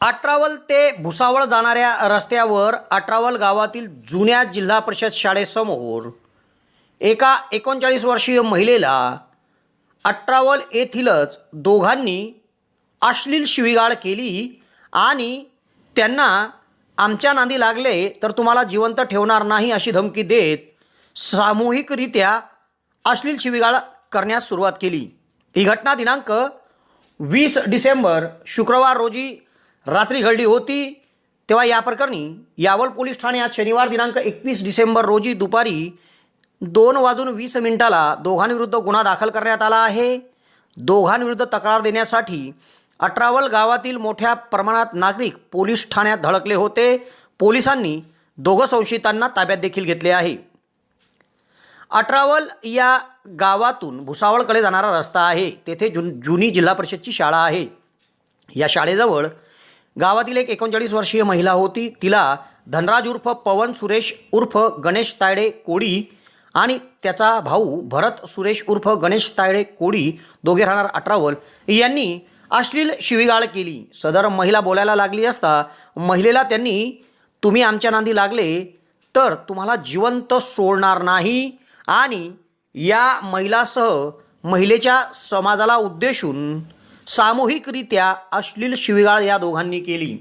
अठरावल ते भुसावळ जाणाऱ्या रस्त्यावर अठरावल गावातील जुन्या जिल्हा परिषद शाळेसमोर एका एकोणचाळीस वर्षीय महिलेला अठरावल येथीलच दोघांनी अश्लील शिवीगाळ केली आणि त्यांना आमच्या नांदी लागले तर तुम्हाला जिवंत ठेवणार नाही अशी धमकी देत सामूहिकरित्या अश्लील शिवीगाळ करण्यास सुरुवात केली. ही घटना दिनांक वीस डिसेंबर शुक्रवार रोजी रात्री घडली होती तेव्हा या प्रकरणी यावल पोलीस ठाण्यात शनिवार दिनांक एकवीस डिसेंबर रोजी दुपारी दोन वाजून वीस मिनिटाला दोघांविरुद्ध गुन्हा दाखल करण्यात आला आहे. दोघांविरुद्ध तक्रार देण्यासाठी अठरावल गावातील मोठ्या प्रमाणात नागरिक पोलीस ठाण्यात धडकले होते. पोलिसांनी दोघं संशयितांना ताब्यात देखील घेतले आहे. अठरावल या गावातून भुसावळकडे जाणारा रस्ता आहे. तेथे जुन जुनी जिल्हा परिषदची शाळा आहे. या शाळेजवळ गावातील एक एकोणचाळीस वर्षीय महिला होती. तिला धनराज उर्फ पवन सुरेश उर्फ गणेश तायडे कोडी आणि त्याचा भाऊ भरत सुरेश उर्फ गणेश तायडे कोडी दोघे राहणार अठरावल. यांनी अश्लील शिवीगाळ केली. सदर महिला बोलायला लागली असता महिलेला त्यांनी तुम्ही आमच्या नांदी लागले तर तुम्हाला जिवंत सोडणार नाही. आणि या महिलासह महिलेच्या समाजाला उद्देशून सामूहिकरित्या अश्लील शिवीगाळ या दोघांनी केली.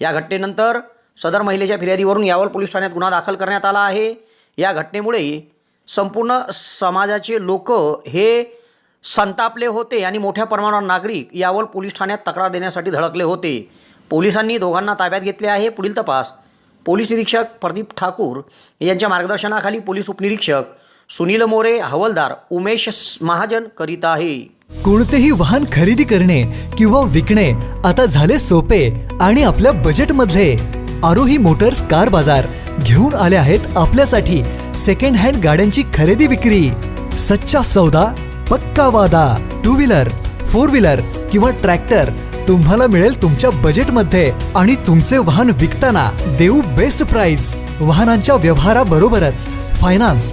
या घटनेनंतर सदर महिलेच्या फिर्यादीवरून यावर पोलीस ठाण्यात गुन्हा दाखल करण्यात आला आहे. या घटनेमुळे संपूर्ण समाजाचे लोक हे संतापले होते आणि मोठ्या प्रमाणावर नागरिक यावर पोलीस ठाण्यात तक्रार देण्यासाठी धडकले होते. पोलिसांनी दोघांना ताब्यात घेतले आहे. पुढील तपास पोलीस निरीक्षक प्रदीप ठाकूर यांच्या मार्गदर्शनाखाली पोलीस उपनिरीक्षक सुनील मोरे हवलदार उमेश महाजन करीत आहे. कोणतेही वाहन खरेदी करणे किंवा विकणे आता झाले सोपे आणि आपल्या बजेटमधले आरोही मोटर्स कार बाजार घेऊन आले आहेत आपल्यासाठी सेकंड हँड गाड्यांची खरेदी विक्री. सच्चा सौदा पक्का वादा टू व्हीलर फोर व्हीलर किंवा ट्रॅक्टर तुम्हाला मिळेल तुमच्या बजेटमध्ये आणि तुमचे वाहन विकताना देऊ बेस्ट प्राइस वाहनांच्या व्यवहाराबरोबरच फायनान्स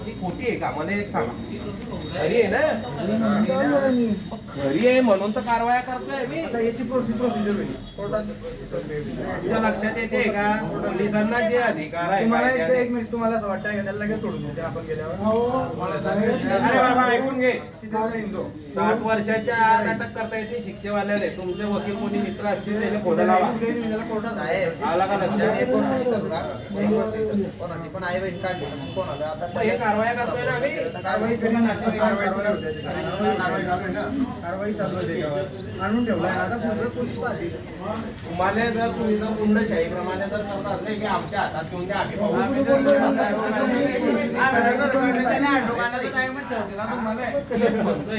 तक्रारची खोटी आहे का? मला एक सांगा. खरी आहे ना? खरी आहे म्हणून तर कारवाया करतोय मी. आता याची प्रोसिजर होईल तुझ्या लक्षात येते का? पोलिसांना जे अधिकार आहे तुम्हाला एक मिनिट तुम्हाला असं वाटतं का? त्याला लगेच सोडून देते आपण गेल्यावर? अरे बाबा ऐकून घे. तो. सात वर्षाच्या आत अटक करता येते शिक्षेवाल्याने. तुमचे वकील कोणी मित्र असतील त्याने खोटं लावा. कोर्टात आला का लक्षात? पण आई बहीण काढली कोणाला? आता हे कारवाया करतोय ना आम्ही कारवाई कधी नाही कारवाई चालू आहे. कारवाई चालू आहे त्याच्यावर आणून ठेवलाय आता पोलीस पाहतील. तुम्हाला जर तुम्ही जर गुंडशाही प्रमाणे जर करत असले की आमच्या हातात घेऊन द्या आम्ही पाहू.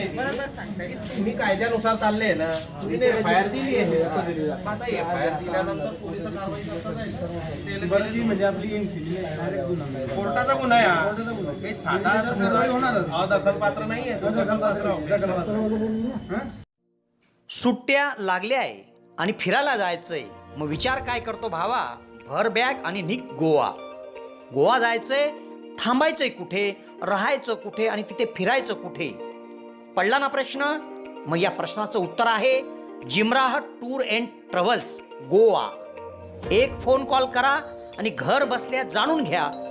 तुम्ही कायद्यानुसार चालले ना तुम्ही एफ आय आर दिली आहे आता एफ आय आर दिल्यानंतर पोलीस कारवाई करता जाईल. बरं ती म्हणजे आपली. कोर्टाचा गुन्हा आहे हा. कोर्टाचा गुन्हा. साधा नाहीये. हं? सुट्ट्या लागल्या आहे आणि फिरायला जायचंय. मग विचार काय करतो भावा? भर बॅग आणि निक गोवा. गोवा जायचंय थांबायचंय कुठे? राहायचं कुठे? आणि तिथे फिरायचं कुठे? पडला ना प्रश्न? मग या प्रश्नाचं उत्तर आहे जिमराह टूर अँड ट्रॅव्हल्स गोवा. एक फोन कॉल करा आणि घर बसल्या जाणून घ्या.